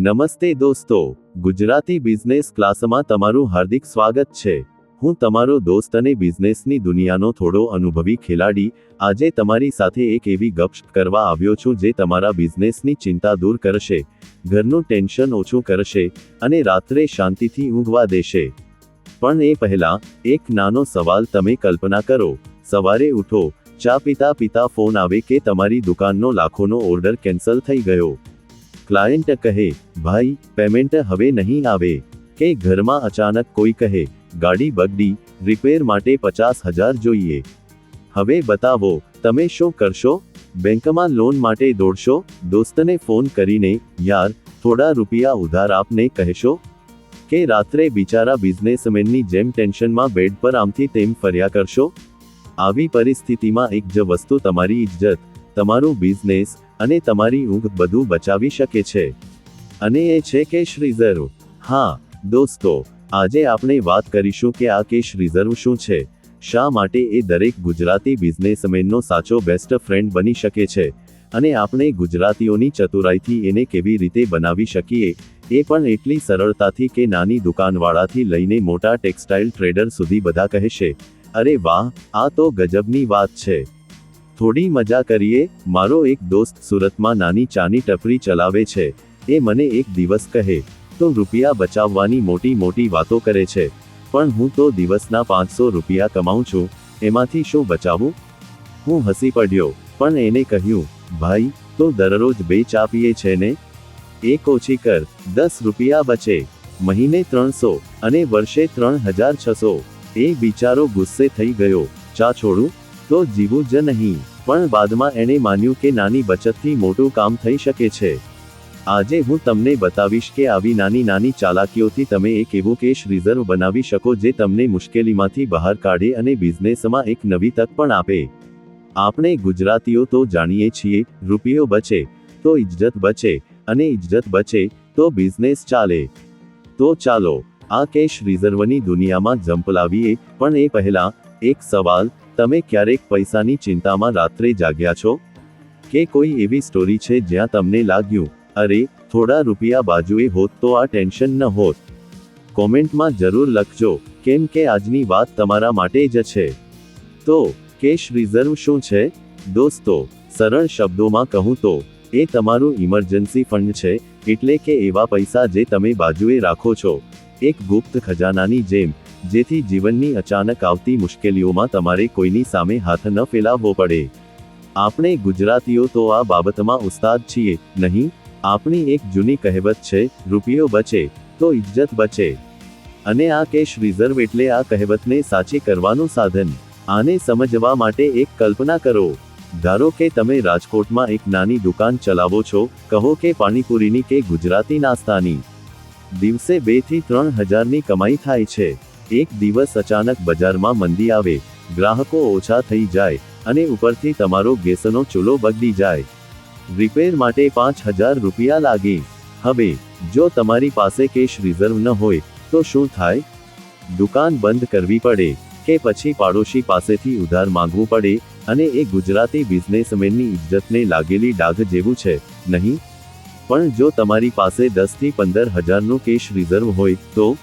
નમસ્તે દોસ્તો, ગુજરાતી બિઝનેસ ક્લાસમાં તમારું હાર્દિક સ્વાગત છે. હું તમારો દોસ્ત અને બિઝનેસની દુનિયાનો થોડો અનુભવી ખેલાડી, આજે તમારી સાથે એક એવી ગપશપ કરવા આવ્યો છું જે તમારા બિઝનેસની ચિંતા દૂર કરશે, ઘરનું ટેન્શન ઓછું કરશે અને રાત્રે શાંતિથી ઊંઘવા દેશે. પણ એ પહેલા, એક નાનો સવાલ તમે કલ્પના કરો. સવારે ઉઠો, ચા પીતા પીતા ફોન આવે કે તમારી દુકાનનો લાખોનો ઓર્ડર કેન્સલ થઈ ગયો. ક્લાયન્ટ કહે, ભાઈ પેમેન્ટ હવે નહીં આવે. કે ઘરમાં અચાનક કોઈ કહે, ગાડી બગડી રિપેર માટે પચાસ હજાર જોઈએ. હવે બતાવો, તમે શું કરશો? બેંકમાં લોન માટે દોડશો? દોસ્તને ફોન કરીને, યાર, થોડા રૂપિયા ઉધાર આપને કહેશો? કે રાત્રે બિચારા બિઝનેસમેનની જેમ ટેન્શનમાં બેડ પર આમથી તેમ ફર્યા કરશો? આવી પરિસ્થિતિમાં એક જ વસ્તુ તમારી ઇજ્જત તમારું બિઝનેસ અને તમારી ઊંઘ બધું બચાવી શકે છે. અને એ છે કેશ રિઝર્વ હા, દોસ્તો, આજે આપણે વાત કરીશું કે આ કેશ રિઝર્વ શું છે. શા માટે એ દરેક ગુજરાતી બિઝનેસમેનનો સાચો બેસ્ટ ફ્રેન્ડ બની શકે છે. અને આપણે ગુજરાતીઓની ચતુરાઈથી એને કેવી રીતે બનાવી શકીએ, એ પણ એટલી સરળતાથી કે નાની દુકાનવાળાથી લઈને મોટા ટેક્સટાઇલ ટ્રેડર સુધી બધા કહેશે. અરે વાહ, આ તો ગજબની વાત છે. થોડી મજા કરીએ, મારો એક દોસ્ત સુરતમાં નાની ચાની ટપરી ચલાવે છે, એ મને એક દિવસ કહે, તો રૂપિયા બચાવવાની મોટી મોટી વાતો કરે છે, પણ હું તો દિવસના પાંચસો રૂપિયા કમાઉં છું, એમાંથી શું બચાવું? હું હસી પડ્યો, પણ એને કહ્યું, ભાઈ, તો દરરોજ બે ચા પીએ છે ને? એક ઓછી કર, દસ રૂપિયા બચે, મહિને ત્રણસો અને વર્ષે ત્રણ હજાર છસો. એ બિચારો ગુસ્સે થઈ ગયો, ચા છોડું? તો જીવું જ નહીં, પણ બાદમાં એણે માન્યું કે નાની બચતથી મોટું કામ થઈ શકે છે. આજે હું તમને બતાવીશ કે આવી નાની નાની ચાલાકીઓથી તમે એક એવો કેશ રિઝર્વ બનાવી શકો જે તમને મુશ્કેલીમાંથી બહાર કાઢે અને બિઝનેસમાં એક નવી તક પણ આપે. આપણે ગુજરાતીઓ તો જાણીએ છીએ, રૂપિયો બચે, તો ઇજ્જત બચે, અને ઇજ્જત બચે, તો બિઝનેસ ચાલે. તો ચાલો, આ કેશ રિઝર્વની દુનિયામાં ઝંપલાવીએ પણ એ પહેલા, એક સવાલ તમે ક્યારેક પૈસાની ચિંતામાં રાત્રે જાગ્યા છો? કે કોઈ એવી સ્ટોરી છે જ્યાં તમને લાગ્યું, અરે, થોડા રૂપિયા બાજુએ હોત તો આ ટેન્શન ન હોત. કોમેન્ટમાં જરૂર લખજો, કેમ કે આજની વાત તમારા માટે જ છે. તો, કેશ રિઝર્વ શું છે? દોસ્તો, સરળ શબ્દોમાં કહું તો, એ તમારું ઇમરજન્સી ફંડ છે, એટલે કે એવા પૈસા જે તમે બાજુએ રાખો છો. એક ગુપ્ત ખજાનાની જેમ જેથી જીવનની અચાનક આવતી મુશ્કેલીઓમાં તમારે કોઈની સામે હાથ ન ફેલાવવો પડે. આપણે ગુજરાતીઓ તો આ બાબતમાં ઉસ્તાદ છીએ, નહીં? આપણી એક જૂની કહેવત છે, રૂપિયો બચે, તો ઇજ્જત બચે. અને આ કેશ રિઝર્વ એટલે આ કહેવતને સાચી કરવાનું સાધન. આને સમજવા માટે એક કલ્પના કરો. ધારો કે તમે રાજકોટમાં એક નાની દુકાન ચલાવો છો, કહો કે પાણીપુરીની કે ગુજરાતી નાસ્તાની. દિવસે બેથી ત્રણ હજારની કમાઈ થાય છે. એક દિવસ અચાનક બજારમાં મંદી આવે, ગ્રાહકો ઓછા થઈ જાય અને ઉપરથી તમારો ગેસનો ચૂલો બગડી જાય. રિપેર માટે પાંચ હજાર રૂપિયા લાગે. હવે, જો તમારી પાસે કેશ રિઝર્વ ન હોય, તો શું થાય? દુકાન બંધ કરવી પડે કે પછી પાડોશી પાસેથી ઉધાર માંગવું પડે અને એ ગુજરાતી બિઝનેસમેનની ઇજ્જતને લાગેલી ડાઘ જેવું છે, નહીં? પણ જો તમારી પાસે દસથી પંદર હજારનું કેશ રિઝર્વ હોય, તો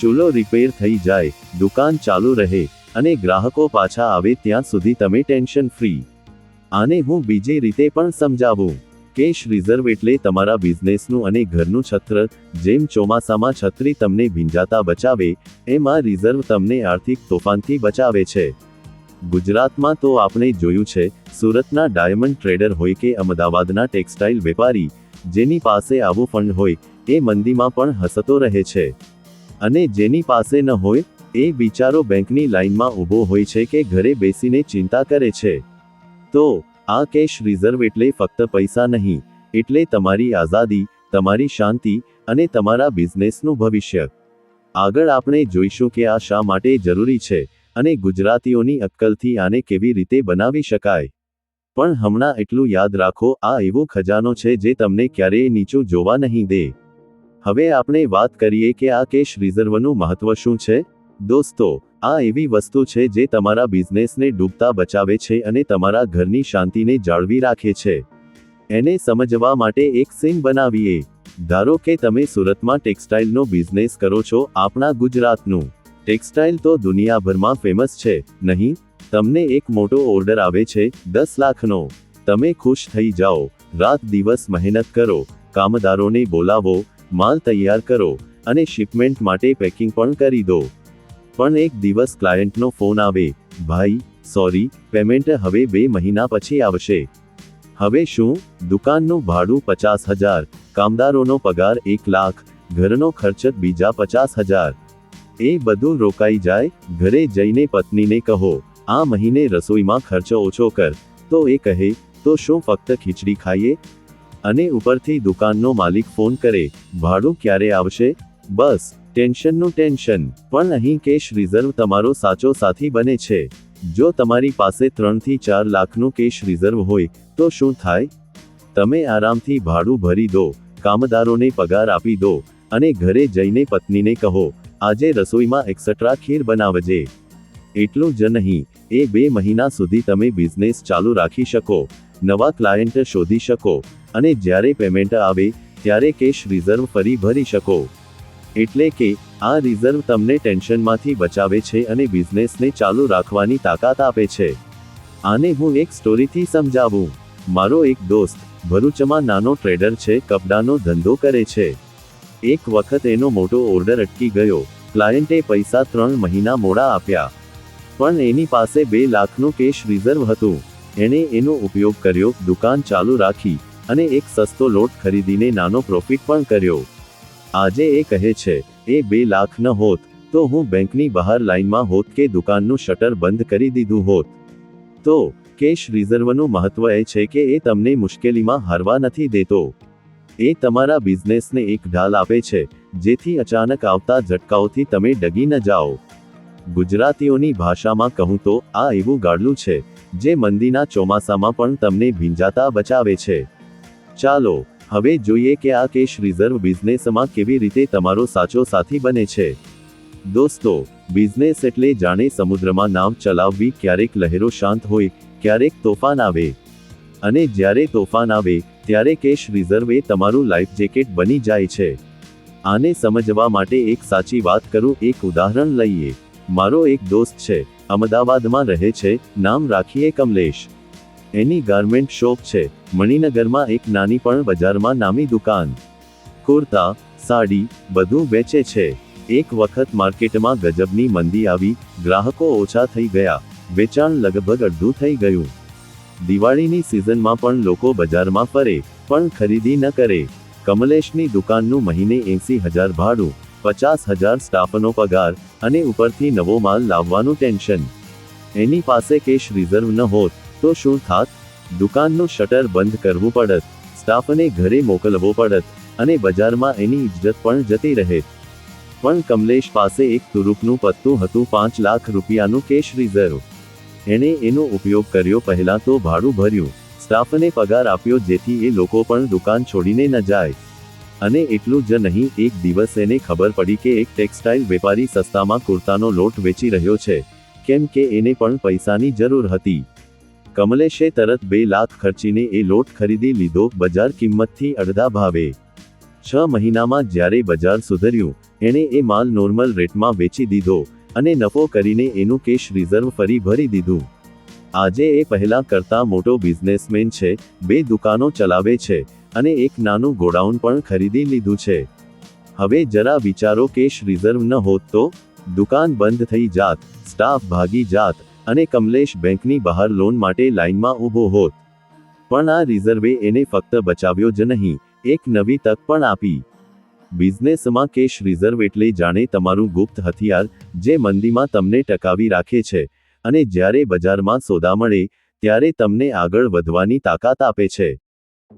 ચૂલો રિપેર થઈ જાય, દુકાન ચાલુ રહે, અને ગ્રાહકો પાછા આવે ત્યાં સુધી તમે ટેન્શન ફ્રી આને હું બીજી રીતે પણ સમજાવું. કેશ રિઝર્વ એટલે તમારા બિઝનેસનું અને ઘરનું છત્ર, જેમ ચોમાસામાં છત્રી તમને ભીંજાતા બચાવે, એમ આ રિઝર્વ તમને આર્થિક તોફાનથી બચાવે છે. ગુજરાતમાં તો આપણે જોયું છે, સુરતના ડાયમંડ ટ્રેડર હોય કે અમદાવાદના ટેક્સટાઇલ વેપારી, જેની પાસે આવું ફંડ હોય, એ મંદીમાં પણ હસતો રહે છે. અને જેની પાસે ન હોય, એ બિચારો બેંકની લાઇનમાં ઊભો હોય છે કે ઘરે બેસીને ચિંતા કરે છે. તો, આ કેશ રિઝર્વ એટલે ફક્ત પૈસા નહીં, એટલે તમારી આઝાદી, તમારી શાંતિ અને તમારા બિઝનેસનું ભવિષ્ય. આગળ આપણે જોઈશું કે આ શા માટે જરૂરી છે અને ગુજરાતીઓની અક્કલથી આને કેવી રીતે બનાવી શકાય. પણ હમણાં એટલું યાદ રાખો, આ એવો ખજાનો છે જે તમને ક્યારેય નીચું જોવા નહીં દે. હવે આપણે વાત કરીએ કે આ કેશ રિઝર્વનું મહત્વ શું છે? દોસ્તો, આ એવી વસ્તુ છે જે તમારા બિઝનેસને ડૂબતા બચાવે છે અને તમારા ઘરની શાંતિને જાળવી રાખે છે. એને સમજવા માટે એક સીન બનાવીએ. ધારો કે તમે સુરતમાં ટેક્સટાઇલનો બિઝનેસ કરો છો આપણા ગુજરાતનું. ટેક્સટાઇલ તો દુનિયાભરમાં ફેમસ છે, નહીં? તમને એક મોટો ઓર્ડર આવે છે, દસ લાખનો. તમે ખુશ થઈ જાઓ. રાત દિવસ મહેનત કરો. કામદારોને બોલાવો. માલ તૈયાર કરો અને શિપમેન્ટ માટે પેકિંગ પણ કરી દો. પણ એક દિવસ ક્લાયન્ટનો ફોન આવે, ભાઈ, સોરી, પેમેન્ટ હવે બે મહિના પછી આવશે. હવે શું? દુકાનનું ભાડું પચાસ હજાર, કામદારોનો પગાર એક લાખ, ઘરનો ખર્ચ બીજા પચાસ હજાર. એ બધું રોકાઈ જાય, ઘરે જઈને પત્નીને કહો, આ મહિને રસોઈમાં ખર્ચ ઓછો કર. તો એ કહે, તો શું ફક્ત ખીચડી ખાઈએ? અને ઉપરથી દુકાનનો માલિક ફોન કરે, ભાડું ક્યારે આવશે? બસ, ટેન્શનનું ટેન્શન, પણ અહીં કેશ રિઝર્વ તમારો સાચો સાથી બને છે. જો તમારી પાસે ત્રણથી ચાર લાખનું કેશ રિઝર્વ હોય, તો શું થાય? તમે આરામથી ભાડું ભરી દો, કામદારોને પગાર આપી દો, અને ઘરે જઈને પત્નીને કહો, આજે રસોઈમાં એક્સેટ્રા ખીર બનાવજે. એટલું જ નહીં, એ બે મહિના સુધી તમે બિઝનેસ ચાલુ રાખી શકો, નવા ક્લાયન્ટ શોધી શકો અને જ્યારે પેમેન્ટ આવે, ત્યારે કેશ રિઝર્વ ફરી ભરી શકો. એટલે કે, આ રિઝર્વ તમને ટેન્શનમાંથી બચાવે છે અને બિઝનેસને ચાલુ રાખવાની તાકાત આપે છે. આને હું એક સ્ટોરીથી સમજાવું. મારો એક દોસ્ત, ભરૂચમાં નાનો ટ્રેડર છે, કપડાનો ધંધો કરે છે. એક વખત એનો મોટો ઓર્ડર અટકી ગયો. ક્લાયન્ટે પૈસા ત્રણ મહિના મોડા આપ્યા. પણ એની પાસે બે લાખનું કેશ રિઝર્વ હતું. એણે એનો ઉપયોગ કર્યો, દુકાન ચાલુ રાખી. અને એક સસ્તો લોટ ખરીદીને નાનો પ્રોફિટ પણ કર્યો. આજે એ કહે છે, એ બે લાખ ન હોત, તો હું બેંકની બહાર લાઈનમાં હોત કે દુકાનનું શટર બંધ કરી દીધું હોત. તો, કેશ રિઝર્વનું મહત્વ એ છે કે એ તમને મુશ્કેલીમાં હારવા નથી દેતો. એ તમારા બિઝનેસને એક ઢાલ આપે છે, જેથી અચાનક આવતા ઝટકાઓથી તમે ડગી ન જાઓ. ગુજરાતીઓની ભાષામાં કહું તો, આ એવું ગાડલું છે, જે મંદીના ચોમાસામાં પણ તમને ભીંજાતા બચાવે છે. ચાલો, હવે જોઈએ કે આ કેશ રિઝર્વ બિઝનેસમાં કેવી રીતે તમારો સાચો સાથી બને છે. દોસ્તો, બિઝનેસ એટલે જાણે સમુદ્રમાં નાવ ચલાવવી, ક્યારેક લહેરો શાંત હોય, ક્યારેક તોફાન આવે. અને જ્યારે તોફાન આવે, ત્યારે કેશ રિઝર્વ એ તમારું લાઈફ જેકેટ બની જાય છે. આને સમજવા માટે એક સાચી વાત કરું, એક ઉદાહરણ લઈએ. મારો એક દોસ્ત છે, અમદાવાદમાં રહે છે, નામ રાખીએ કમલેશ. એની ગાર્મેન્ટ શોપ છે. મણિનગરમાં એક નાની પણ બજારમાં નામી દુકાન. કુર્તા, સાડી, બધું વેચે છે. એક વખત માર્કેટમાં ગજબની મંદી આવી, ગ્રાહકો ઓછા થઈ ગયા. વેચાણ લગભગ અડધું થઈ ગયું. દિવાળીની સિઝનમાં પણ લોકો બજારમાં ફરે, પણ ખરીદી ન કરે. કમલેશની દુકાનનું મહિને એંસી હજાર ભાડું, પચાસ હજાર સ્ટાફનો પગાર અને ઉપરથી નવો માલ લાવવાનું ટેન્શન. એની પાસે કેશ રિઝર્વ ન હોત, તો શું થાત? દુકાનનું શટર બંધ કરવું પડત. સ્ટાફને ઘરે મોકલવો પડત અને બજારમાં એની ઇજ્જત પણ જતી રહે. પણ કમલેશ પાસે એક તુરુપનું પત્તું હતું પાંચ લાખ રૂપિયાનું કેશ રિઝર્વ. એણે એનો ઉપયોગ કર્યો પહેલા તો ભાડું ભર્યું. સ્ટાફને પગાર આપ્યો જેથી એ લોકો પણ દુકાન છોડીને ન જાય. અને એટલું જ નહીં, એક દિવસ એને ખબર પડી કે એક ટેક્સટાઇલ વેપારી સસ્તામાં કુર્તાનો લોટ વેચી રહ્યો છે. કેમ કે એને પણ પૈસાની જરૂર હતી. કમલેશે તરત બે લાખ ખર્ચીને એ લોટ ખરીદી લીધો. બજાર કિંમતથી અડધા ભાવે. છ મહિનામાં જ્યારે બજાર સુધર્યું, એણે એ માલ નોર્મલ રેટમાં વેચી દીધો અને નફો કરીને એનું કેશ રિઝર્વ ફરી ભરી દીધું. આજે એ પહેલા કરતા મોટો બિઝનેસમેન છે, બે દુકાનો ચલાવે છે અને એક નાનું ગોડાઉન પણ ખરીદી લીધું છે. હવે જરા વિચારો, કેશ રિઝર્વ ન હોત તો? દુકાન બંધ થઈ જાત, સ્ટાફ ભાગી જાત અને કમલેશ બેંકની બહાર લોન માટે લાઇનમાં ઊભો હોત. પણ આ રિઝર્વે એને ફક્ત બચાવ્યો જ નહીં, એક નવી તક પણ આપી. બિઝનેસમાં કેશ રિઝર્વ એટલે જાણે તમારું ગુપ્ત હથિયાર, જે મંદીમાં તમને ટકાવી રાખે છે, અને જ્યારે બજારમાં સોદા મળે, ત્યારે તમને આગળ વધવાની તાકાત આપે છે.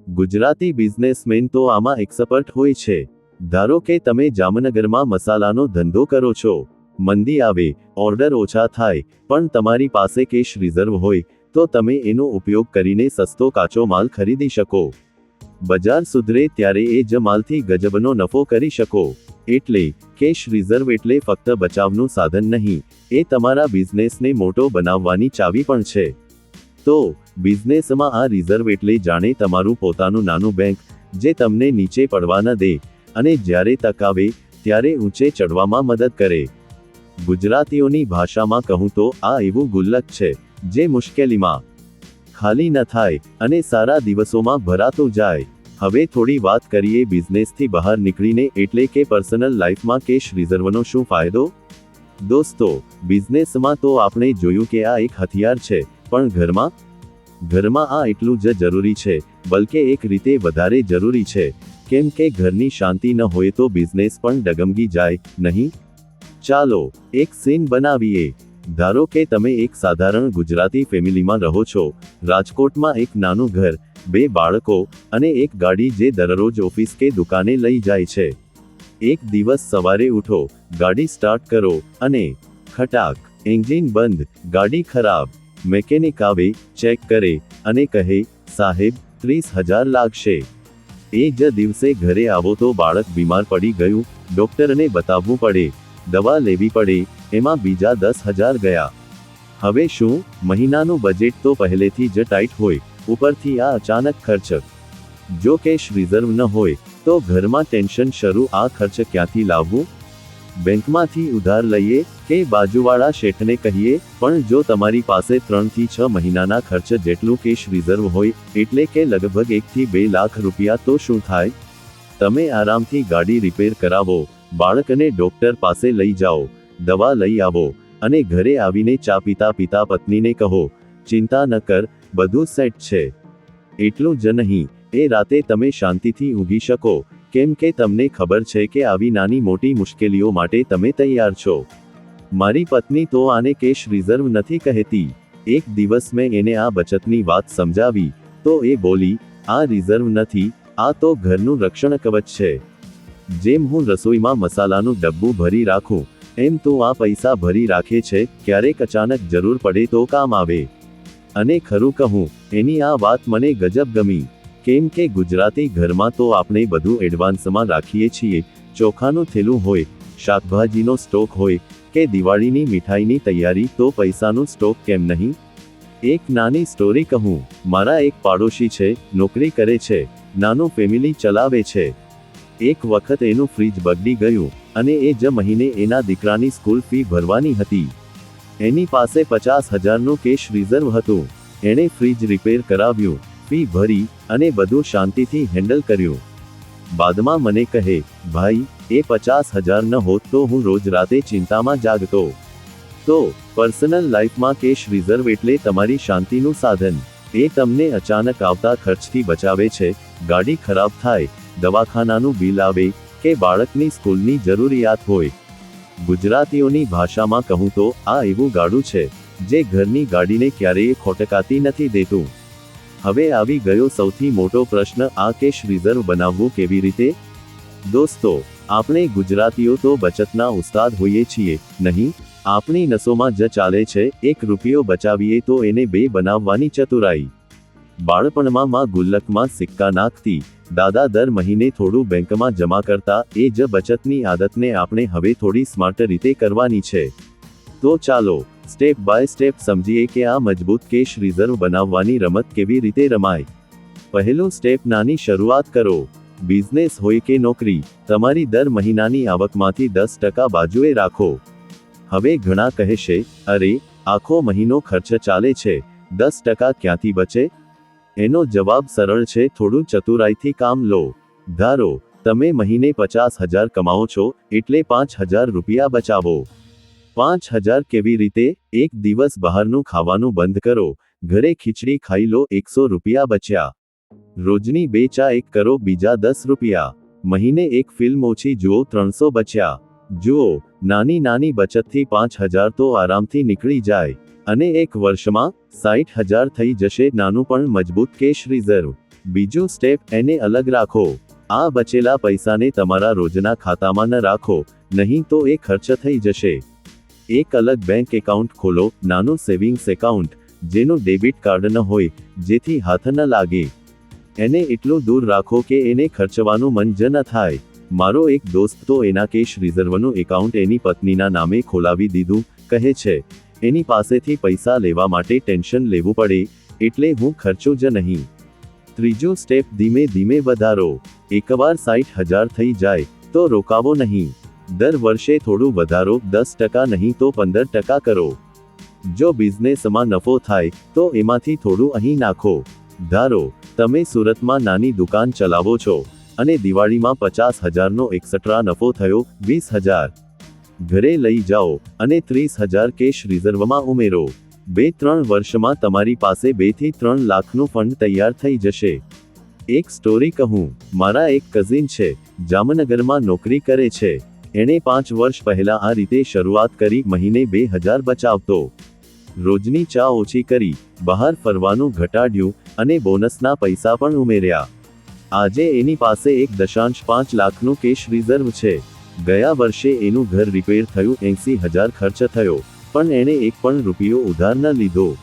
ગુજરાતી બિઝનેસમેન તો આમાં એક્સપર્ટ હોય છે. ધારો કે તમે જામનગરમાં મસાલાનો ધંધો કરો છો. મંદી આવે, ઓર્ડર ઓછા થાય, પણ તમારી પાસે કેશ રિઝર્વ હોય, તો તમે એનો ઉપયોગ કરીને સસ્તો કાચો માલ ખરીદી શકો. બજાર સુધરે ત્યારે એ જ માલથી ગજબનો નફો કરી શકો. એટલે કેશ રિઝર્વ એટલે ફક્ત બચાવનું સાધન નહીં, એ તમારા બિઝનેસને મોટો બનાવવાની ચાવી પણ છે. તો બિઝનેસમાં આ રિઝર્વ એટલે જાણે તમારું પોતાનું નાનું બેંક જે તમને નીચે પડવા ન દે, અને જ્યારે તક આવે, ત્યારે ઊંચે ચડવામાં મદદ કરે. ગુજરાતીઓની ભાષામાં કહું તો આ એવું ગુલ્લક છે, જે મુશ્કેલીમાં ખાલી ન થાય અને સારા દિવસોમાં ભરાતો જાય. હવે થોડી વાત કરીએ બિઝનેસથી બહાર નીકળીને એટલે કે પર્સનલ લાઈફમાં કેશ રિઝર્વનો શું ફાયદો? દોસ્તો, બિઝનેસમાં તો આપણે જોયું કે આ એક હથિયાર છે, પણ ઘરમાં? ઘરમાં આ એટલું જ જરૂરી છે, બલકે એક રીતે વધારે જરૂરી છે. કેમ કે ઘરની શાંતિ ન હોય તો બિઝનેસ પણ ડગમગી જાય, નહીં? ચાલો, એક સીન બનાવીએ. ધારો કે તમે એક સાધારણ ગુજરાતી ફેમિલીમાં રહો છો. રાજકોટમાં એક નાનું ઘર, બે બાળકો અને એક ગાડી જે દરરોજ ઓફિસ કે દુકાને લઈ જાય છે. એક દિવસ સવારે ઉઠો, ગાડી સ્ટાર્ટ કરો અને ખટાક એન્જિન બંધ, ગાડી ખરાબ મેકેનિક આવે ચેક કરે અને કહે, સાહેબ, ત્રીસ હજાર લાગશે. એ જ દિવસે ઘરે આવો તો બાળક બીમાર પડી ગયું ડોક્ટરને બતાવવું પડે. દવા લેવી પડે, એમાં બીજા દસ હજાર ગયા. હવે શું, મહિનાનું બજેટ તો પહેલેથી જ ટાઈટ હોય, ઉપરથી આ અચાનક ખર્ચ. જો કેશ રિઝર્વ ન હોય, તો ઘરમાં ટેન્શન શરૂ આ ખર્ચ ક્યાંથી લાવવું? બેંકમાંથી ઉધાર લઈએ કે બાજુવાળા શેઠને કહીએ, પણ જો તમારી પાસે ત્રણથી છ મહિનાના ખર્ચ જેટલું કેશ રિઝર્વ હોય, એટલે કે લગભગ એકથી બે લાખ રૂપિયા તો શું થાય? તમે આરામથી ગાડી રિપેર કરાવો. બાળકને ડોક્ટર પાસે લઈ જાઓ, દવા લઈ આવો અને ઘરે આવીને ચા પીતા પિતા પત્નીને કહો, ચિંતા ન કર, બધું સેટ છે. એટલું જ નહીં, એ રાતે તમે શાંતિથી ઊંઘી શકો, કેમ કે તમને ખબર છે કે આવી નાની મોટી મુશ્કેલીઓ માટે તમે તૈયાર છો. મારી પત્ની તો આને કેશ રિઝર્વ નથી કહેતી. એક દિવસ મેં એને આ બચતની વાત સમજાવી, તો એ બોલી, આ રિઝર્વ નથી, આ તો ઘરનું રક્ષણ કવચ છે. જેમ હું રસોઈમાં મસાલાનું ડબ્બું ભરી રાખું, એમ તો આ પૈસા ભરી રાખે છે, ક્યારેક અચાનક જરૂર પડે તો કામ આવે. અને ખરું કહું, એની આ વાત મને ગજબ ગમી. કેમ કે ગુજરાતી ઘરમાં તો આપણે બધું એડવાન્સમાં રાખીએ છીએ, ચોખાનું થેલું હોય, શાકભાજીનો સ્ટોક હોય, કે દિવાળીની મીઠાઈની તૈયારી, તો પૈસાનું સ્ટોક કેમ નહીં? એક નાની સ્ટોરી કહું, મારા એક પાડોશી છે, નોકરી કરે છે, નાનું ફેમિલી ચલાવે છે. એક વખત એનું ફ્રીજ બગડી ગયું અને એ જ મહિને એના દીકરાની સ્કૂલ ફી ભરવાની હતી. એની પાસે પચાસ હજારનું કેશ રિઝર્વ હતું. એણે ફ્રીજ રિપેર કરાવ્યું, ફી ભરી અને બધું શાંતિથી હેન્ડલ કર્યું. બાદમાં મને કહે, ભાઈ, એ પચાસ હજાર ન હોત તો હું રોજ રાતે ચિંતામાં જાગતો. તો, પર્સનલ લાઈફમાં કેશ રિઝર્વ એટલે તમારી શાંતિનું સાધન. એ તમને અચાનક આવતા ખર્ચથી બચાવે છે, ગાડી ખરાબ થાય દવાખાનાનું બિલ આવે કે બાળકની સ્કૂલની જરૂરિયાત હોય. ગુજરાતીઓની ભાષામાં કહું તો આ એવું ગાડું છે, જે ઘરની ગાડીને ક્યારેય ખોટકાતી નથી દેતું. હવે આવી ગયો સૌથી મોટો પ્રશ્ન આ કેશ રિઝર્વ બનાવવું કેવી રીતે? દોસ્તો, આપણે ગુજરાતીઓ તો બચતના ઉસ્તાદ હોઈએ છીએ, નહીં? આપણી નસોમાં જ ચાલે છે, એક રૂપિયો બચાવીએ તો એને બે બનાવવાની ચતુરાઈ. બાળપણમાં માં ગુલ્લકમાં સિક્કા નાખતી. દાદા દર મહિને થોડું બેંકમાં જમા કરતા, એ જ બચતની આદતને આપણે હવે થોડી સ્માર્ટ રીતે કરવાની છે. તો ચાલો સ્ટેપ બાય સ્ટેપ સમજીએ કે આ મજબૂત કેશ રિઝર્વ બનાવવાની રમત કેવી રીતે રમાય. પહેલું સ્ટેપ નાની શરૂઆત કરો. બિઝનેસ હોય કે નોકરી, તમારી દર મહિનાની આવકમાંથી દસ ટકા બાજુએ રાખો. હવે ઘણા કહેશે, અરે, આખો મહિનો ખર્ચ ચાલે છે. દસ ટકા ક્યાંથી બચે? એનો જવાબ સરળ છે, થોડું ચતુરાઈથી કામ લો. ધારો, તમે મહિને પચાસ હજાર કમાઓ છો, એટલે પાંચ હજાર રૂપિયા બચાવો. પાંચ હજાર કેવી રીતે? એક દિવસ બહારનું ખાવાનું બંધ કરો. ઘરે ખીચડી ખાઈ લો, એકસો રૂપિયા બચ્યા. રોજની બે ચા એક કરો, બીજા દસ રૂપિયા. મહિને એક ફિલ્મ ઓછી જુઓ, ત્રણસો બચ્યા. જુઓ, નાની નાની બચતથી પાંચ હજાર તો આરામથી નીકળી જાય. અને એક વર્ષમાં સાઠ હજાર થઈ જશે. નાનું પણ મજબૂત કેશ રિઝર્વ બીજું સ્ટેપ એને અલગ રાખો. આ બચેલા પૈસાને તમારા રોજના ખાતામાં ન રાખો, નહીં તો એ ખર્ચ થઈ જશે. એક અલગ બેંક એકાઉન્ટ ખોલો. નાનું સેવિંગ્સ એકાઉન્ટ જેનું ડેબિટ કાર્ડ ન હોય, જેથી હાથ ન લાગે. એને એટલું દૂર રાખો કે એને ખર્ચવાનું મન જ ન થાય. મારો એક દોસ્ત તો એના કેશ રિઝર્વનું એકાઉન્ટ એની પત્નીના નામે ખોલાવી દીધું, કહે છે. એની પાસેથી પૈસા લેવા માટે ટેન્શન લેવું પડે, એટલે હું ખર્ચો જ નહીં. ત્રીજો સ્ટેપ ધીમે ધીમે વધારો. એકવાર સાઠ હજાર થઈ જાય, તો રોકાવો નહીં. દર વર્ષે થોડું વધારો દસ ટકા નહીં તો પંદર ટકા કરો. જો બિઝનેસમાં નફો થાય, તો એમાંથી થોડું અહીં નાખો. ધારો, તમે સુરતમાં નાની દુકાન ચલાવો છો, અને દિવાળીમાં પચાસ હજારનો એક્સટ્રા નફો થયો, વીસ હજાર. ઘરે લઈ જાઓ અને ત્રીસ હજાર કેશ રિઝર્વમાં ઉમેરો. બે ત્રણ વર્ષમાં તમારી પાસે બેથી ત્રણ લાખનું ફંડ તૈયાર થઈ જશે. એક સ્ટોરી કહું, મારા એક કઝિન છે, જામનગરમાં નોકરી કરે છે. એણે પાંચ વર્ષ પહેલા આ રીતે શરૂઆત કરી મહિને બે હજાર બચાવતો. રોજની ચા ઓછી કરી, બહાર ફરવાનું ઘટાડ્યું અને બોનસના પૈસા પણ ઉમેર્યા. આજે એની પાસે એક દશાંશ પાંચ લાખનું કેશ રિઝર્વ છે. ગયા વર્ષે એનું ઘર રિપેર થયું, એંસી હજાર ખર્ચ થયો. પણ એણે એક પણ રૂપિયો ઉધાર ન લીધો.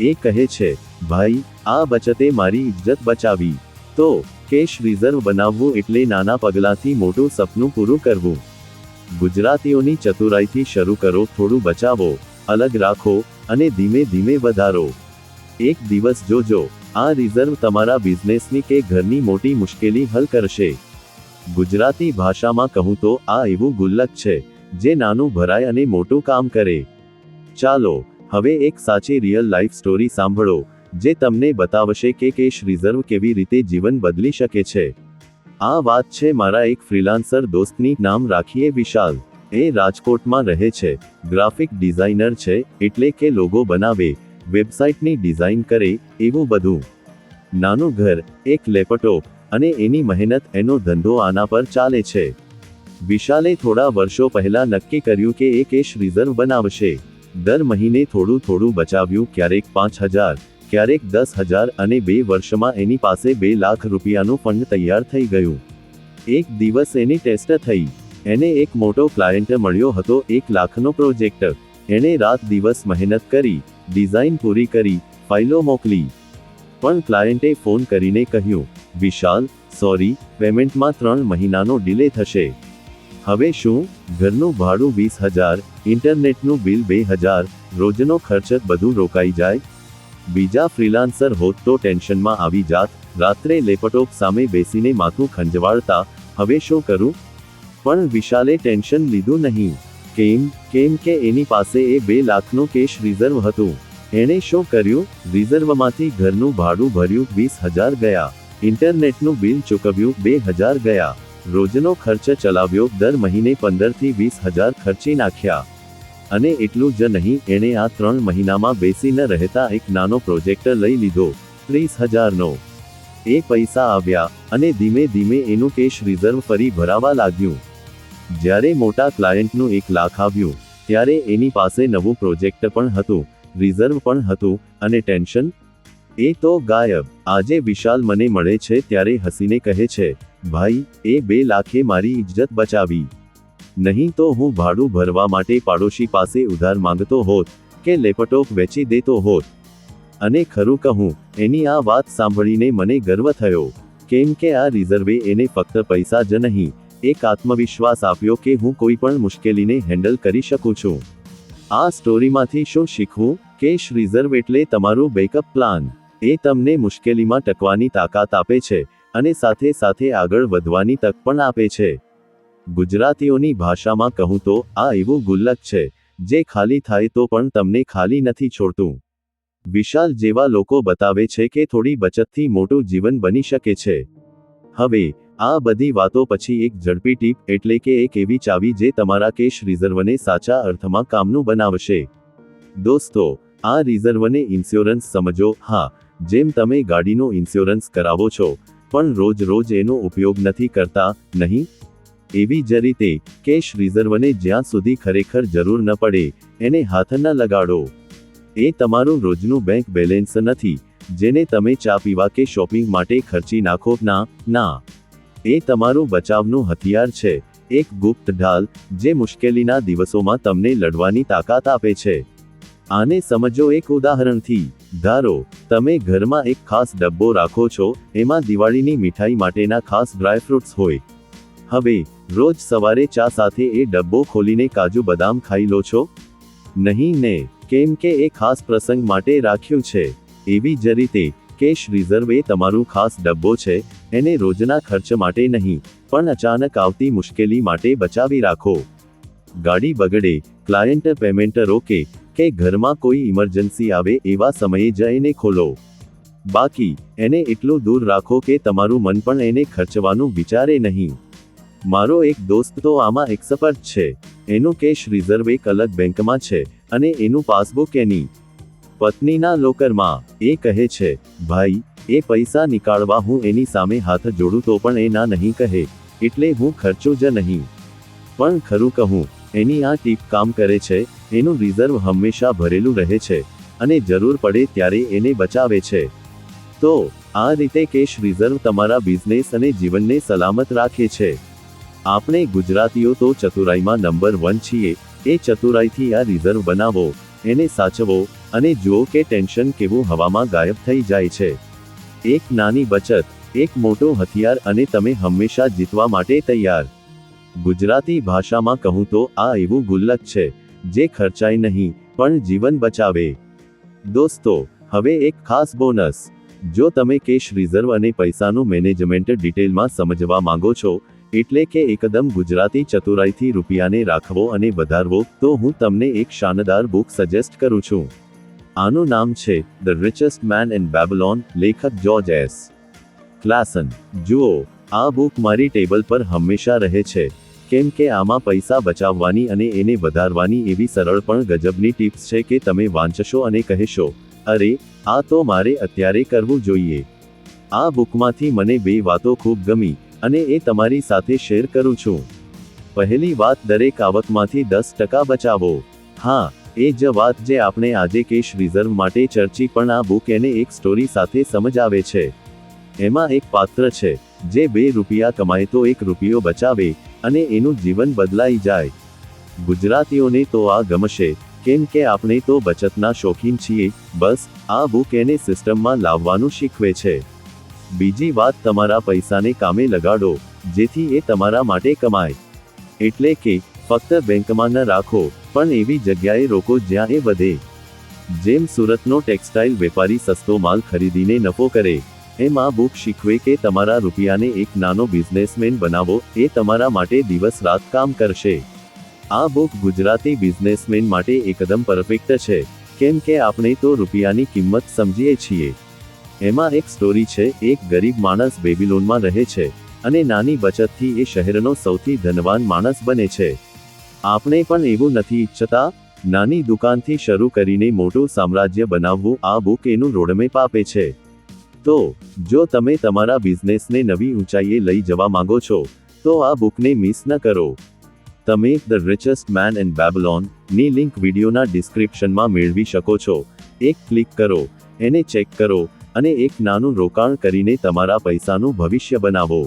એ કહે છે, ભાઈ, આ બચતે મારી ઇજ્જત બચાવી. તો કેશ રિઝર્વ બનાવવું એટલે નાના પગલાંથી મોટું સપનું પૂરું કરવું. ગુજરાતીઓની ચતુરાઈથી શરૂ કરો, થોડું બચાવો, અલગ રાખો અને ધીમે ધીમે વધારો. એક દિવસ જોજો, આ રિઝર્વ તમારા બિઝનેસની કે ઘરની મોટી મુશ્કેલી હલ કરશે. ગુજરાતી ભાષામાં કહું તો આ એવું ગુલ્લક છે, જે નાનું ભરાય અને મોટું કામ કરે. ચાલો, હવે એક સાચી રિયલ લાઈફ સ્ટોરી સાંભળો, જે તમને બતાવશે કે કેશ રિઝર્વ કેવી રીતે જીવન બદલી શકે છે. આ વાત છે મારા એક ફ્રીલાન્સર દોસ્તની નામ રાખીએ વિશાલ. એ રાજકોટમાં રહે છે ગ્રાફિક ડિઝાઇનર છે, એટલે કે લોગો બનાવે વેબસાઇટની ડિઝાઇન કરે, એવું બધું. નાનું ઘર, એક લેપટોપ અને એની મહેનત એનો ધંધો આના પર ચાલે છે. વિશાલે થોડા વર્ષો પહેલા નક્કી કર્યું કે એ કેશ રિઝર્વ બનાવશે. દર મહિને થોડું થોડું બચાવ્યું, ક્યારેક પાંચ હજાર, ક્યારેક દસ હજાર અને બે વર્ષમાં એની પાસે બે લાખ રૂપિયાનું ફંડ તૈયાર થઈ ગયું. એક દિવસ એની ટેસ્ટ થઈ. એને એક મોટો ક્લાયન્ટ મળ્યો હતો, એક લાખનો પ્રોજેક્ટ. એણે રાત દિવસ મહેનત કરી, ડિઝાઇન પૂરી કરી, ફાઇલો મોકલી. પણ ક્લાયન્ટે ફોન કરીને કહ્યું વિશાલ, સોરી, પેમેન્ટમાં ત્રણ મહિનાનો ડિલે થશે. હવે શું? ઘરનું ભાડું વીસ હજાર, ઇન્ટરનેટનું બિલ બે હજાર, રોજનો ખર્ચ બધું રોકાઈ જાય? બીજા ફ્રીલાન્સર હોત તો ટેન્શનમાં આવી જાત, રાત્રે લેપટોપ સામે બેસીને માથું ખંજવાળતા, હવે શું કરું? પણ વિશાલે ટેન્શન લીધું નહીં. કેમ કેમ કે એની પાસે એ બે લાખનું કેશ રિઝર્વ હતું. એણે શું કર્યું? રિઝર્વમાંથી ઘરનું ભાડું ભર્યું, વીસ હજાર ગયા. ઇન્ટરનેટનું બિલ ચૂકવ્યું, બે હજાર ગયા. રોજનો ખર્ચ ચલાવ્યો, દર મહિને પંદરથી વીસ હજાર ખર્ચી નાખ્યા. અને એટલું જ નહીં, એણે આ ત્રણ મહિનામાં બેસી રહેતા એક નાનો પ્રોજેક્ટ લઈ લીધો, ત્રીસ હજારનો. એ પૈસા આવ્યા, અને ધીમે ધીમે એનું કેશ રિઝર્વ ફરી ભરાવા લાગ્યું. જ્યારે મોટા ક્લાયન્ટનું એક લાખ આવ્યું, ત્યારે એની પાસે નવું પ્રોજેક્ટ પણ હતું રિઝર્વ પણ હતું, અને ટેન્શન એ તો ગાયબ. આજે વિશાલ મને મળે છે ત્યારે હસીને કહે છે, ભાઈ, એ બે લાખે મારી ઇજ્જત બચાવી. નહીં તો હું ભાડું ભરવા માટે પાડોશી પાસે ઉધાર માંગતો હોત કે લેપટોપ વેચી દેતો હોત. અને ખરું કહું, એની આ વાત સાંભળીને મને ગર્વ થયો. કેમ કે આ રિઝર્વે એને ફક્ત પૈસા જ નહીં, એક આત્મવિશ્વાસ આપ્યો કે હું કોઈ પણ મુશ્કેલીને હેન્ડલ કરી શકું છું. આ સ્ટોરીમાંથી શું શીખવું? કેશ રિઝર્વ એટલે તમારું બેકઅપ પ્લાન. એ તમને મુશ્કેલીમાં ટકવાની તાકાત આપે છે અને સાથે સાથે આગળ વધવાની તક પણ આપે છે. ગુજરાતીઓની ભાષામાં કહું તો, આ એવું ગુલ્લક છે, જે ખાલી થાય તો પણ તમને ખાલી નથી છોડતું. વિશાલ જેવા લોકો બતાવે છે કે થોડી બચતથી મોટું જીવન બની શકે છે. હવે, આ બધી વાતો પછી એક ઝડપી ટીપ એટલે કે એક એવી ચાવી જે તમારા કેશ રિઝર્વને સાચા અર્થમાં કામનું બનાવશે. દોસ્તો, આ રિઝર્વને ઇન્સ્યોરન્સ સમજો, હા જેમ તમે ગાડીનો ઇન્સ્યોરન્સ કરાવો છો, પણ રોજ રોજ એનો ઉપયોગ નથી કરતા, નહીં? એવી જ રીતે કેશ રિઝર્વને જ્યાં સુધી ખરેખર જરૂર ન પડે, એને હાથ ન લગાડો. એ તમારું રોજનું બેંક બેલેન્સ નથી, જેને તમે ચા પીવા કે શોપિંગ માટે ખર્ચી નાખો, ના ના. એ તમારું બચાવનું હથિયાર છે, એક ગુપ્ત ઢાલ, જે મુશ્કેલીના દિવસોમાં તમને લડવાની તાકાત આપે છે. આને સમજો એક ઉદાહરણથી. ધારો, તમે ઘરમાં એક ખાસ ડબ્બો રાખો છો, એમાં દિવાળીની મીઠાઈ માટેના ખાસ ડ્રાયફ્રૂટ્સ હોય. હવે, રોજ સવારે ચા સાથે એ ડબ્બો ખોલીને કાજુ બદામ ખાઈ લો છો? નહીં ને, કેમ કે એ ખાસ પ્રસંગ માટે રાખ્યું છે. એવી જ રીતે, કેશ રિઝર્વ એ તમારું ખાસ ડબ્બો છે, એને રોજના ખર્ચ માટે નહીં, પણ અચાનક આવતી મુશ્કેલી માટે બચાવી રાખો. ગાડી બગડે, ક્લાયન્ટ પેમેન્ટ રોકે કે ઘરમાં કોઈ ઇમરજન્સી આવે એવા સમયે જ એને ખોલો. બાકી, એને એટલું દૂર રાખો કે તમારું મન પણ એને ખર્ચવાનું વિચારે નહીં. મારો એક દોસ્ત તો આમાં એક્સપર્ટ છે. એનું કેશ રિઝર્વ એક અલગ બેંકમાં છે અને એનું પાસબુક એની પત્નીના લોકરમાં એ કહે છે, ભાઈ, એ પૈસા નીકાળવા હું એની સામે હાથ જોડું તો પણ એ ના નહીં કહે, એટલે હું ખર્ચું જ નહીં. પણ ખરું કહું, એની આ ટીપ કામ કરે છે એનું રિઝર્વ હંમેશા ભરેલું રહે છે અને જરૂર પડે ત્યારે એને બચાવે છે. તો, આ રીતે કેશ રિઝર્વ તમારા બિઝનેસ અને જીવનને સલામત રાખે છે. આપણે ગુજરાતીઓ તો ચતુરાઈમાં નંબર વન છીએ, એ ચતુરાઈથી આ રિઝર્વ બનાવો, એને સાચવો, અને જુઓ કે ટેન્શન કેવું હવામાં ગાયબ થઈ જાય છે. એક નાની બચત, એક મોટો હથિયાર અને તમે હંમેશા જીતવા માટે તૈયાર. ગુજરાતી ભાષામાં કહું તો આ એવું ગુલ્લક છે. જે ખર્ચાય નહીં, પણ જીવન બચાવે. દોસ્તો, હવે એક ખાસ બોનસ. જો તમે કેશ રિઝર્વ અને પૈસાનું મેનેજમેન્ટ ડિટેલમાં સમજવા માંગો છો, એટલે કે એકદમ ગુજરાતી ચતુરાઈથી રૂપિયાને રાખવો અને વધારવો, તો હું તમને એક શાનદાર બુક સજેસ્ટ કરું છું. આનું નામ છે the richest man in Babylon લેખક જોર્જ એસ. ક્લાસન, જુઓ, આ બુક મારી ટેબલ પર હંમેશા રહે છે. કેમ કે આમાં પૈસા બચાવવાની અને એને વધારવાની એવી સરળ પણ ગજબની ટિપ્સ છે કે તમે વાંચશો અને કહેશો, અરે, આ તો મારે અત્યારે કરવું જોઈએ. આ બુકમાંથી મને બે વાતો ખૂબ ગમી અને એ તમારી સાથે શેર કરું છું. પહેલી વાત, દરેક આવકમાંથી દસ ટકા બચાવો. હા, એ જ વાત જે આપણે આજે કેશ રિઝર્વ માટે ચર્ચી પણ આ બુક એને એક સ્ટોરી સાથે સમજાવે છે. એમાં એક પાત્ર છે, જે બે રૂપિયા કમાય તો એક રૂપિયો બચાવે. અને એનું જીવન બદલાઈ જાય. ગુજરાતીઓને તો આ ગમશે, કેમ કે આપણે તો બચતના શોખીન છીએ, બસ, આ બુક એને સિસ્ટમમાં લાવવાનું શીખવે છે. બીજી વાત, તમારા પૈસાને કામે લગાડો, જેથી એ તમારા માટે કમાય. એટલે કે, ફક્ત બેંકમાં ન રાખો, પણ એવી જગ્યાએ રોકો જ્યાં એ વધે. જેમ સુરતનો ટેક્સટાઇલ વેપારી સસ્તો માલ ખરીદીને નફો કરે એમ આ બુક શીખવે કે તમારા રૂપિયાને એક નાનો બિઝનેસમેન બનાવો, એ તમારા માટે દિવસ રાત કામ કરશે. આ બુક ગુજરાતી બિઝનેસમેન માટે એકદમ પરફેક્ટ છે. કેમ કે આપણે તો રૂપિયાની કિંમત સમજીએ છીએ. એમાં એક સ્ટોરી છે, એક ગરીબ માણસ બેબીલોનમાં રહે છે. અને નાની બચતથી એ શહેરનો સૌથી ધનવાન માણસ બને છે. આપણે પણ એવું નથી ઈચ્છતા? નાની દુકાનથી શરૂ કરીને મોટું સામ્રાજ્ય બનાવવું આ બુક એનું રોડમેપ આપે છે. તો, જો તમે તમારા બિઝનેસને નવી ઊંચાઈએ લઈ જવા માંગો છો, તો આ બુકને મિસ ન કરો. તમે ધ રિચેસ્ટ મેન ઇન બેબલોનની લિંક વિડીયોના ડિસ્ક્રિપ્શનમાં મેળવી શકો છો. એક ક્લિક કરો, એને ચેક કરો અને એક નાનું રોકાણ કરીને તમારા પૈસાનું ભવિષ્ય બનાવો.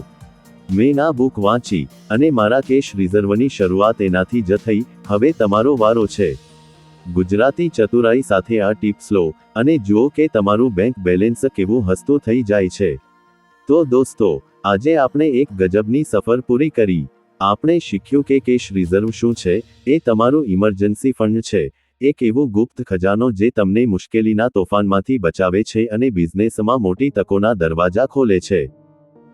મેં આ બુક વાંચી અને મારા કેશ રિઝર્વની શરૂઆત એનાથી જ થઈ. હવે તમારો વારો છે. ગુજરાતી ચતુરાઈ સાથે આ ટિપ્સ લો અને જુઓ કે તમારું બેંક બેલેન્સ કેવું હસતું થઈ જાય છે. તો દોસ્તો, આજે આપણે એક ગજબની સફર પૂરી કરી. આપણે શીખ્યું કે કેશ રિઝર્વ શું છે, એ તમારું ઇમરજન્સી ફંડ છે, એક એવો ગુપ્ત ખજાનો જે તમને મુશ્કેલીના તોફાનમાંથી બચાવે છે અને બિઝનેસમાં મોટી તકોના દરવાજા ખોલે છે.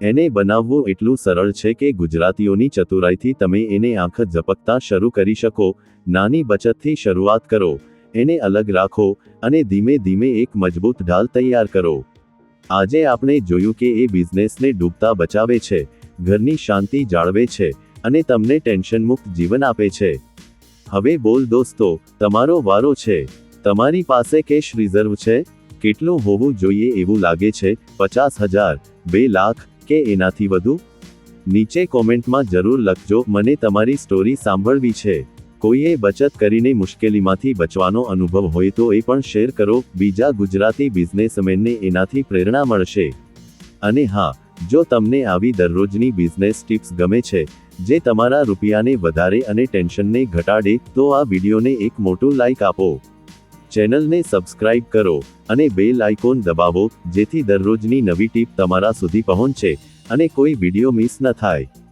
એને બનાવવું એટલું સરળ છે કે ગુજરાતીઓની ચતુરાઈથી તમે એને આંખ ઝપકતા શરૂ કરી શકો નાની બચતથી શરૂઆત કરો, એને અલગ રાખો અને ધીમે ધીમે એક મજબૂત ઢાલ તૈયાર કરો. આજે આપણે જોયું કે એ બિઝનેસને ડૂબતા બચાવે છે, ઘરની શાંતિ જાળવે છે અને તમને ટેન્શન મુક્ત જીવન આપે છે. હવે બોલ દોસ્તો, તમારો વારો છે, તમારી પાસે કેશ રિઝર્વ છે? કેટલું હોવું જોઈએ એવું લાગે છે? પચાસ હજાર, બે લાખ કે એનાથી વધુ? નીચે કોમેન્ટમાં જરૂર લખજો, મને તમારી સ્ટોરી સાંભળવી છે. કોઈએ બચત કરીને મુશ્કેલીમાંથી બચવાનો અનુભવ હોય તો એ પણ શેર કરો. બીજા ગુજરાતી બિઝનેસમેનને એનાથી પ્રેરણા મળશે. અને હા, જો તમને આવી દરરોજની બિઝનેસ ટિપ્સ ગમે છે, જે તમારા રૂપિયાને વધારે અને ટેન્શનને ઘટાડે, તો આ વિડીયોને એક મોટું લાઇક આપો. ચેનલને સબસ્ક્રાઇબ કરો અને બેલ આઇકોન દબાવો, જેથી દરરોજની નવી ટીપ તમારા સુધી પહોંચે અને કોઈ વીડિયો મિસ ન થાય.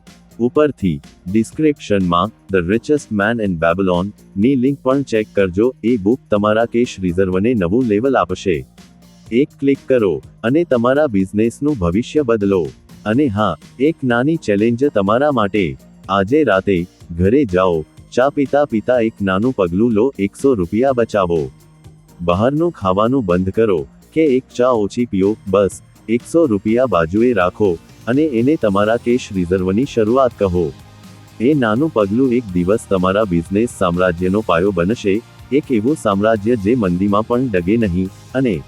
ઉપરથી ડિસ્ક્રિપ્શનમાં ધ રિચેસ્ટ મેન ઇન બેબલોનની લિંક પણ ચેક કરજો. એ બુક તમારા કેશ રિઝર્વને નવું લેવલ આપશે. એક ક્લિક કરો અને તમારા બિઝનેસનું ભવિષ્ય બદલો. અને હા, એક નાની ચેલેન્જ તમારા માટે. આજે રાતે ઘરે જાઓ, ચા પીતા પીતા એક નાનું પગલું લો, એકસો રૂપિયા બચાવો. બહારનું ખાવાનું બંધ કરો, કે એક ચા ઓછી પીઓ, બસ, એકસો રૂપિયા બાજુએ રાખો. અને એને તમારા કેશ રિઝર્વની શરૂઆત કહો. એ નાનું પગલું એક દિવસ તમારા બિઝનેસ સામ્રાજ્યનો પાયો બનશે, એક એવું સામ્રાજ્ય જે મંદીમાં પણ ડગે નહીં, અને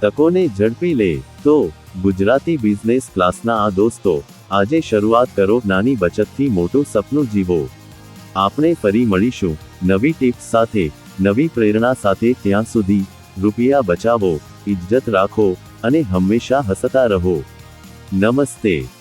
તકોને ઝડપી લે. તો, ગુજરાતી બિઝનેસ ક્લાસના આ દોસ્તો, આજે શરૂઆત કરો નાની બચતથી મોટું સપનું જીવો. આપણે ફરી મળીશું. નવી ટિપ્સ સાથે, નવી પ્રેરણા સાથે ત્યાં સુધી, રૂપિયા બચાવો ઇજ્જત રાખો, અને હંમેશા હસતા રહો. નમસ્તે.